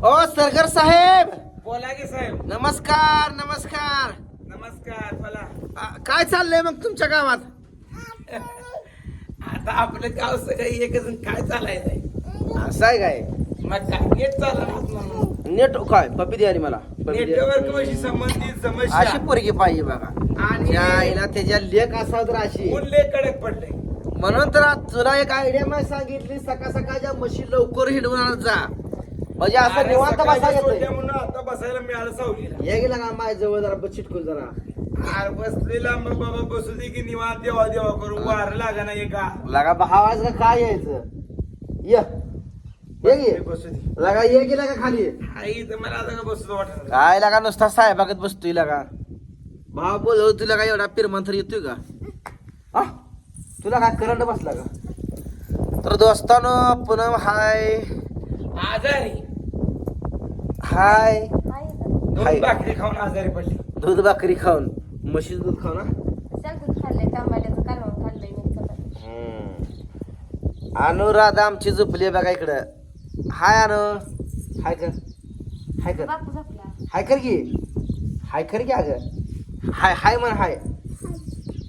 ओ सरगर साहेब! बोला की साहेब. नमस्कार नमस्कार. नमस्कार बोला. आ, काय चाललंय मग तुमच्या गावात? आता आपलं गाव सगळं एकच आणि काय चालायचंय? असं आहे काय? मग काय? नेट चालणार नेट काय? पपी दे मला. दे. नेटवर्क संबंधित अशी समस्या पोरगी पाहिजे बघा. आणि त्या आईला त्याच्या लेख असावं तर अशी. कडक पडले म्हणून तर आज तुला एक आयडिया मी सांगितली सकाळ सकाळच्या म्हशी लवकर हिंडवून आणत जा. म्हणजे असं निवांत बसा येतंय. म्हणून आता बसायला मिळालं सावलीला ये गेला का माझ्या जवळ जरा चिटकून जरा. अरे बसलेला मग बाबा बसू दे की निवांत देवा देवा करू. वार लागा नाही का लगा भावाज का काय यायचं? ये. ये बसू दे लगा ये गेला का खाली? आई तर मला आता का बसू वाटत काय लागा नुसता साहेबागत बसतोय लागा? भाव बोलव तुला काय एवढा पिरमंथर येतोय का? हा? तुला काय करंट बसला का? तर दोस्तानो पुनम हाय. आजारी. हाय. हाय. दोन भाकरी खाऊन आजारी पडली. दूध भाकरी खाऊन. म्हशीचं दूध खाऊ ना? दूध खाल्लंय टमाट्याचं कालवण खाल्लंय मिक्स अनुराधा आमची झोपली आहे बघा इकडं. हाय अनु. हाय कर. हाय कर. बापू झोपला. हाय कर की. हाय कर की अगं. हाय हाय म्हण हाय.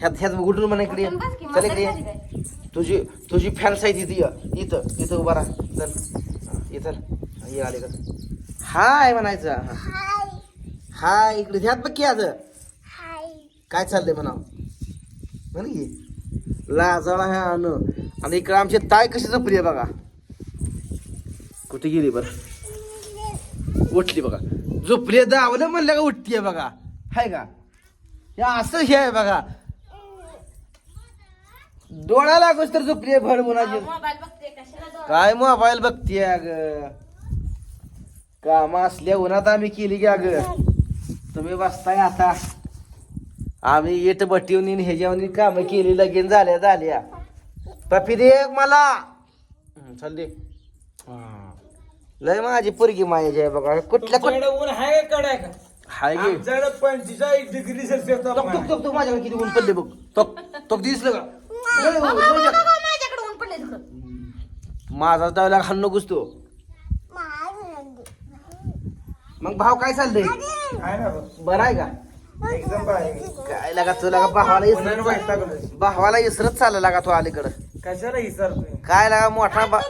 ह्यात ह्यात उठून म्हणा इकडे. ये. उठून बस की, चल इकडे. म्हातारी ये. झाली काय? तुझी तुझी फॅन साईज इथे ये. इथं इथं उभा राहा. चल. इथं हा, ये आले का? हाय म्हणायचं. हा. हाय इकडे ह्यात बघ की आज. काय चाललंय म्हणा म्हण की. लाजाळा ह्या अनु. आणि इकडे आमची ताय कशी जपली आहे बघा. कुठे गेली बरं? उठली बघा. झोपली दावलं म्हणलं का उठतीये बघा. हाय का? हे असं हे आहे बघा. डोळा लागूच तर झोपली भड मुलाची. बघते कशाला डोळा? काय मोबाईल बघतीये अग? काम असल्या उन्हात आम्ही केली की अग. तुम्ही बसताय आता. आम्ही येट बटीवनी ह्याच्यावनी काम केली लगीन झाल्या झाल्या. पपी दे एक मला. चल दे. हा. लय माझी पोरगी मायाची आहे बघा. कुठल्या कुठ तुमच्याकडे ऊन आहे का कडक का? हाय गे आमच्याकडे पंचेचाळीस डिग्री सेल्सिअस माझ्याकडे किती ऊन पडले बघ. तोक तोक दिसलं का? माझ्याकडे ऊन. माझा त्यावेळेला खान नकोस तो. मग भाव काय चाललंय ना बघ. बरं आहे का एकदम भारी. काय लागा तुला का भावाला इसरत वैतागलोय. भावाला इसरत चालला लागा तो अलीकडं कशाला काय लागा मोठा काय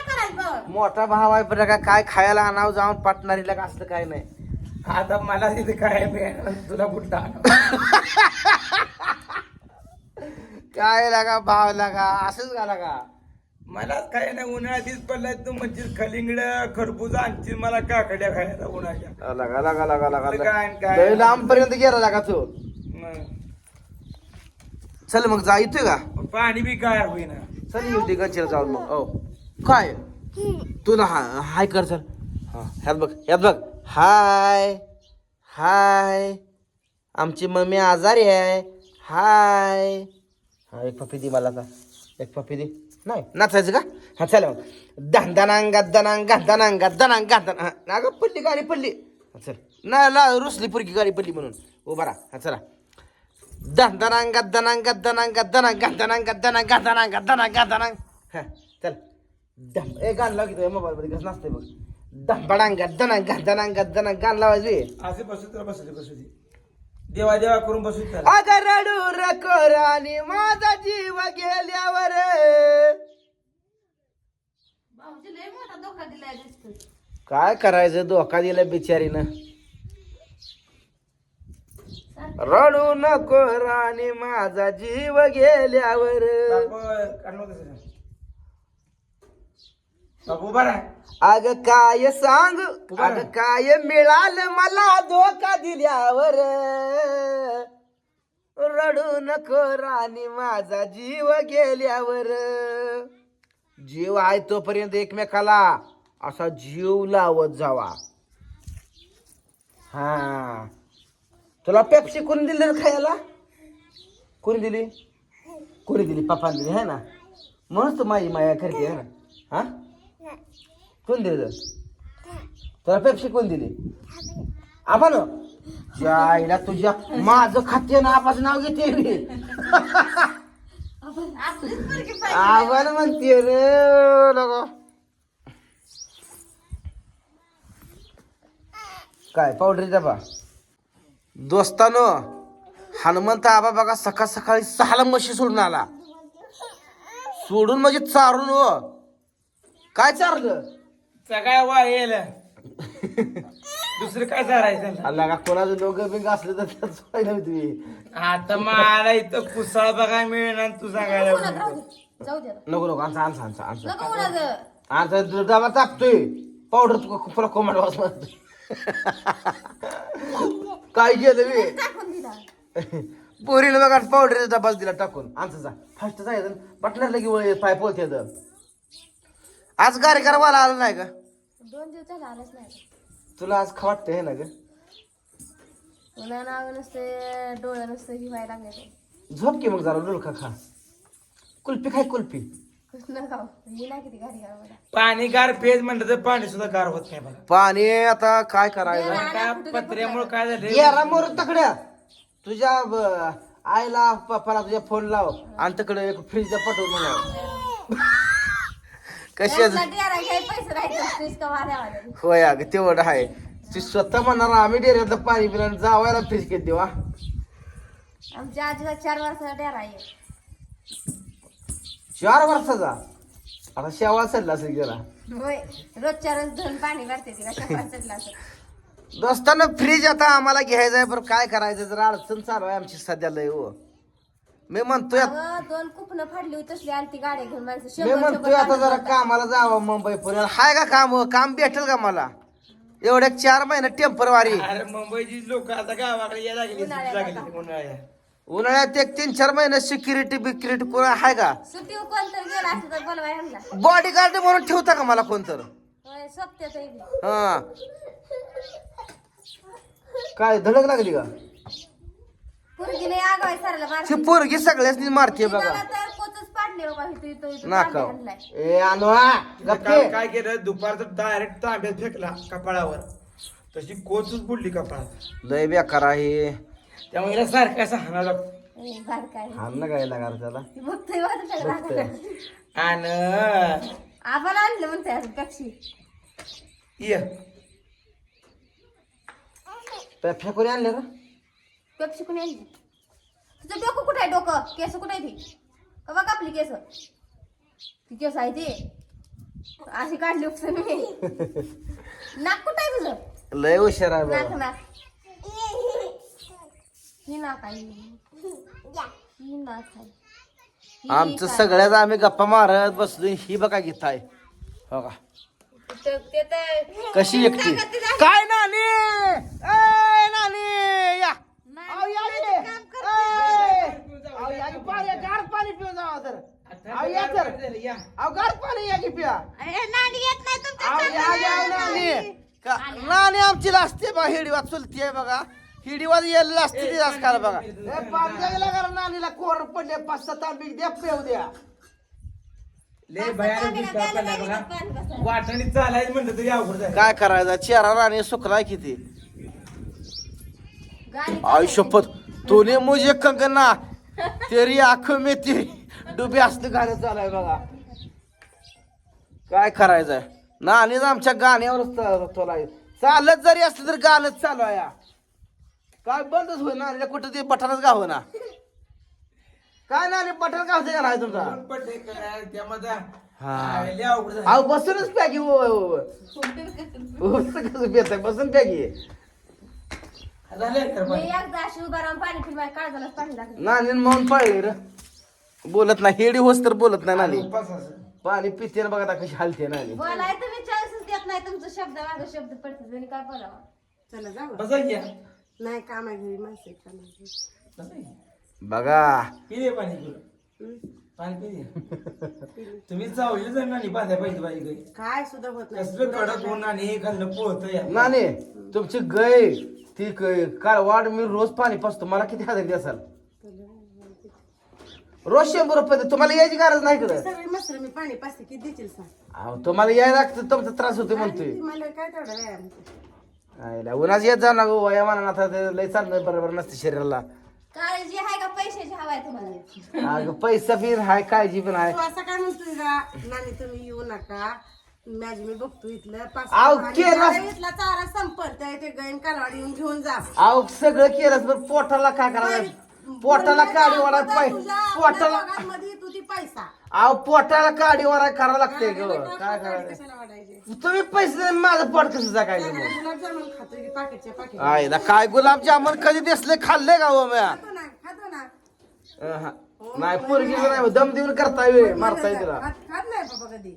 करायचं? मोठा भाव आहे पण का काय खायला आणावं जाऊन पाटणारी लागा असलं काय नाही आता मला तिथे काय मिळणार तुला कुठं काय लागा भाव लागा असंच का लागा मला काय नाही उन्हाळ्यातच पडलाय तू म्हणजे खलिंगड खरबूज आणखी मला काकड्या खायला उन्हाळ्या लागा लागा लागा लागा. काय- लागा काय- लय लांब पर्यंत गेला लागा तो. मग. चल मग जा का? पाणी बी काय होईना. चल येऊ दे गंचीला जाऊन मग. ओ काय? तुला हा हाय कर चल. हा ह्यात बघ ह्यात बघ. हाय हाय. आमची मम्मी आजारी आहे. हाय. हा एक पप्पी दे मला आता. एक पप्पी दे. नाही नाचायचं का हा चला मग दनांग दनांग दनांग दनांग दनांग हा अगं पडली गाडी पडली हा, चल नाही ला रुसली पुरकी गाडी पडली म्हणून उभा राहा हा चला दनांग दनांग दनांग दनांग दनांग दनांग दनांग दनांग दनांग हा चल दम ए गाण लाव की तुझ्या मोबाईल मध्ये कसं नसते बघ दम बडांग दनांग दनांग दनांग गाण लावायचं. असे बसू तर बसू दे बसू दे देवा देवा करून बसू दे त्याला. अगं रडू रकोरानी माझा जीव गेल्यावर भाऊजी लय मोठा धोका दिलाय दिसतोय. काय करायचं धोका दिला बिचारीनं? रडू नको राणी माझा जीव गेल्यावर. अग काय सांग? अग काय मिळालं मला धोका दिल्यावर? रडू नको राणी माझा जीव गेल्यावर. जीव आहे तोपर्यंत एकमेकाला असा जीव लावत जावा. हा. तुला पेप्सी कोणी दिली खायला? कोणी दिली? कोणी दिली? पप्पाने दिली है ना? म्हणूनच तू माझी माया करते है ना? हा? कोण दिलं तुला पेप्सी कोण दिली? आपण? आईला तुझ्या माझं खाते ना आपाचं नाव घेते मी. आव्हान म्हणते रे काय पावडरी डबा? दोस्तानो हनुमंत आबा बघा सकाळ सकाळी सहाला म्हशी सोडून आला. सोडून म्हणजे चारून हो. काय चारलं? सगळ्या वाहेल दुसरं काय चालायचं अल्ला का कोणाचं डोकं बिंग असलं तर त्याच पाहिलं तुम्ही आता मला इथं कुसाळ बघाय मिळणार तू सांगायला. जाऊ. नको नको आमचा आमचा आमचा आमचा. नको. आमचा डबा तापतोय पावडर तू पुरा कोमाड मारतोय काय केलं मी? टाकून दिला. पोरीला बघा पावडरचा डबाच दिला टाकून. आमचा जा. फास्ट जायचं बटणार की वळ पाय पोलते आज कार्यक्रमाला आला नाही का? दोन दिवस झाला आलाच नाही. तुला आज खा वाटतंय ना ग? नाव नसते डोळं नसतं ही व्हायला लागले झोप की मग जरा डोलका खा. कुल्फी खाय कुल्फी. पाणी गार पेज म्हणलं तर पाणी सुद्धा गार होत नाही बघा. पाणी आता काय करायचं? काय पत्र्यामुळे काय झालं येरा मोर तकड्या तुझ्या ब- आईला पप्पाला तुझ्या फोन लाव. आणि तिकडे एक फ्रीज पाठवून म्हणा. कशाच डेरा घ्याय पैसे राहायचे फ्रीज का वाऱ्यावाले होय अगं तेवढं आहे. ती स्वतः म्हणणार आम्ही डेऱ्यातलं पाणी पिलं आणि जावायला फ्रीज किती देवा आमच्या आजीला चार वर्षाचा डेरा आहे. चार वर्षाचा आता शेवाळ चढला असेल गेला. होय रोजच्या रोज धुवून पाणी भरते तिला चढला दोस्तांना फ्रीज आता आम्हाला घ्यायचं आहे बरं काय करायचं जरा अडचण चालू आहे आमची सध्या लय हो. मी म्हणतोय अगं, दोन कुपनं फाडली होती तसली ती गाडी घेऊन माणसं. मी शंभर म्हणतोय आता जरा कामाला जावं मुंबई पुण्याला हाय का काम? काम भेटेल का मला? एवढे चार महिने टेम्परवारी. अरे मुंबईची लोक आता गावाकडे या लागली उन्हाळ्यात लागली आता. उन्हाळ्यात. उन्हाळ्यात एक तीन चार महिने सिक्युरिटी बिक्युरिटी कोण आहे का? गेला तर बोलवाय बॉडी गार्ड म्हणून ठेवता का मला कोण तर? होय सप्त्याचं आहे. हा. काय धडक लागली का? ती मारते. पोरगी सगळ्याच मारते बघा. तिला तर कोचच पाडले बाबा इथं इथं इथं नाका. पाणी आणलाय. ए अनुआ गप्पे. काय केलं दुपारचं डायरेक्ट तांब्यात फेकला कपाळावर. तशी कोचच बुडली कपाळात. लय बेकार आहे. त्यामुळे हिला सारखं असं हाणावं लागतं. ए, बारका आहे. हाण ना काय लागा रे त्याला बघतोय. आणि आम्हाला आणलं म्हणते अजून पक्षी ये. पे- फेकून आणले का? पक्षी कुणी आणली? तुझं डोकं कुठं आहे डोकं? केस कुठं आहे ती? का बघ आपली केस. ती केस आहे ती. अशी काढली उपसून मी. नाक कुठं आहे तुझं? लय हुशार आहे नाक बाबा नाक. ही ही ही आमचं? सगळ्याच आम्ही गप्पा मारत बसलो ही बघा गीत आहे. हो का? कशी एकटी काय नानी? ए नानी या. नाही, अहो, या की. काम करते. ए, अहो, या की पाणी गार पाणी पिऊ जावा तर अहो, या तर या. अहो गार पाणी या की पिया. ए, नानी येत नाही तुमच्या अहो, या, या, नानी. का- नानी आमची लाजते बा हिडीवात चुलती आहे बघा. हिडीवात यायला लाजते ती आजकाल बघा. ए, पाणी द्यायला करा नानीला कोर पडले पाच सात आंबी द्या पेव द्या. लय भयानक दिसतात आपल्याला बघा. वाटाणे चालायचं म्हणलं तरी अवघड झालं. काय करायचं? चेहरा राणी सुकलाय किती? शपथ तूने मुझे कंगना तेरी आंखों में तेरी डुबे असलं गाणं चालाय बघा. काय करायचंय? नाणीच आमच्या गाण्यावरच चालत जरी असलं तर गाणंच चालू आहे. काय बंदच होय नाणीला कुठं ते बटनच गाव ना काय नाणी बटन गावते का नाही तुमचा? दोन पडले काय त्यामध्ये हा. हा, लय अवघड झालं. अहो बसूनच पॅकी कसं पेत बसून पॅकी झालंय तर मी बघ. एकदा अशी उभा राहून पाणी पिलं काळजालाच पाणी लागलं नाणी मौन पाळले र. बोलत नाही हेडी होस तर बोलत नाही उपास असं. पाणी पिते ना बघा आता कशी हालते नाणी बोलाय तुम्ही चान्सच देत नाही तुमचं शब्द मागे शब्द पडतात आणि काय बोलावं? चला जाऊ बसा की. या. नाही कामा घरी माणसं की. बघा. पाणी तुला पाणी तुम्ही चावली जर नाही बांध्या पाहिजे पाहिजे काही काय सुद्धा होत नाही. कसलं कडक हे खाल्लं पोहत या. नाणे तुमची गय ती काळवाड मी रोज पाणी पाचतो मला किती हजार द्याल रोज शंभर रुपये दे. तुम्हाला यायची गरज नाही कडे सगळे मस्त मी पाणी पाचते किती देशील सांग? अहो तुम्हाला यायला लागतं तुमचा त्रास होतो म्हणतोय. मला काय तेवढा व्यायाम आयला, उन्हाच येत जा ना गो वया म्हणा आता ते लय चालणं बरोबर नसते शरीराला. काळजी आहे का पैशाची हवाय तुम्हाला? अगं पैसा बी हाय काळजी पण हाय. तू असं काय म्हणतोय का नानी तुम्ही येऊ नका. माझी मी बघतो इथलं. पाच आव, आणि केलं. चारा इथला चारा संपल त्या ते गैन कालवाड येऊन घेऊन जा. अहो सगळं केलंच पण पोटाला काय करायचं? पोटाला काडी वाढा पाय पोटाला मध्ये तू ती पैसा. अहो पोटाला काडी वाढा करावं लागते ग. काय करायचं? तुम्ही पैसे देऊन माझं पोट कसं जगायचं मग? गुलाबजामुन खातो की पाकिटच्या पाकिट? आईला काय गुलाबजामुन कधी दिसले खाल्ले का हो म्या? खातो ना खातो ना. अहं. नाही पोरगी नाही दम देऊन करताय व्हय, मारताय तिला. खात खात नाही बाबा कधी.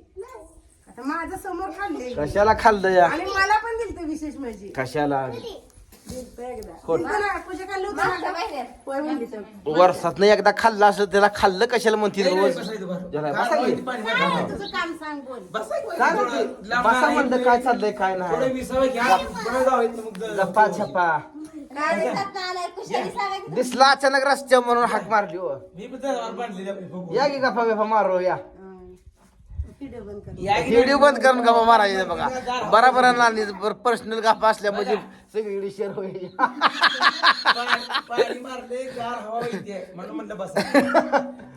आता माझं समोर खाल्ले. कशाला खाल्लं या? आणि मला पण दिलत विशेष म्हणजे. कशाला? दिलतं एकदा खोट. दिलतं ना, पूजा खाल्लं होतं मागच्या ना महिन्यात होय म्हणली तर. वर्षात एकदा खाल्लं असं त्याला खाल्लं कशाला म्हणतील रोज? ज्याला बसा की. काय तुझं काम सांग बोल. काय म्हणते? बसा म्हणलं काय चाललंय काय नाही. गप्पा छप्पा दिसला अचानक रस्त्या म्हणून हाक मारली हो. या की गप्पा बिफा मारो या. व्हिडिओ बंद कर. व्हिडिओ बंद करून गप्पा मारायचे बघा. बराबर नाली पर्सनल गप्पा असल्या म्हणजे सगळी शेअर होईल. पाणी मारले गार हवा येते म्हणून म्हणलं बस.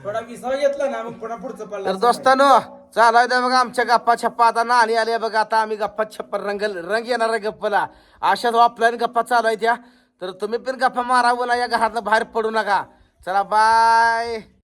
थोडा विसावा घेतला ना मग पुन्हा पुढचं तर दोस्तानो चालाय द्या बघा आमच्या गप्पा छप्पा. आता नाली आल्या बघा आता आम्ही गप्पा छप्पा रंग रंग येणार आहे गप्पाला. अशाच ऑफलाईन गप्पा चालू आहेत त्या तर तुम्ही पण गप्पा मारा बोला या घरातनं बाहेर पडू नका. चला बाय